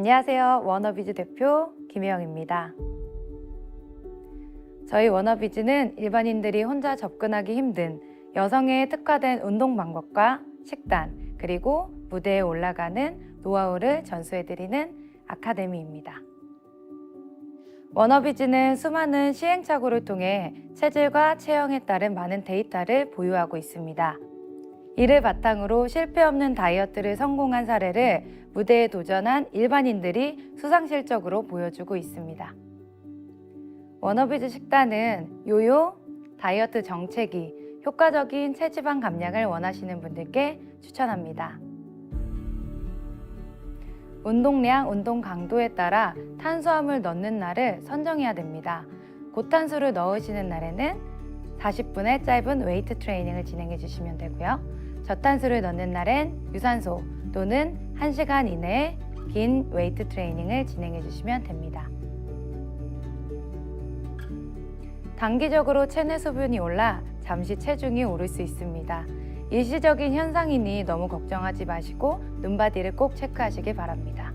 안녕하세요. 워너비즈 대표 김혜영입니다. 저희 워너비즈는 일반인들이 혼자 접근하기 힘든 여성에 특화된 운동 방법과 식단, 그리고 무대에 올라가는 노하우를 전수해드리는 아카데미입니다. 워너비즈는 수많은 시행착오를 통해 체질과 체형에 따른 많은 데이터를 보유하고 있습니다. 이를 바탕으로 실패 없는 다이어트를 성공한 사례를 무대에 도전한 일반인들이 수상실적으로 보여주고 있습니다. 워너비즈 식단은 요요, 다이어트 정체기, 효과적인 체지방 감량을 원하시는 분들께 추천합니다. 운동량, 운동 강도에 따라 탄수화물 넣는 날을 선정해야 됩니다. 고탄수를 넣으시는 날에는 40분의 짧은 웨이트 트레이닝을 진행해 주시면 되고요. 저탄수를 넣는 날엔 유산소 또는 1시간 이내에 긴 웨이트 트레이닝을 진행해 주시면 됩니다. 단기적으로 체내 수분이 올라 잠시 체중이 오를 수 있습니다. 일시적인 현상이니 너무 걱정하지 마시고 눈바디를 꼭 체크하시기 바랍니다.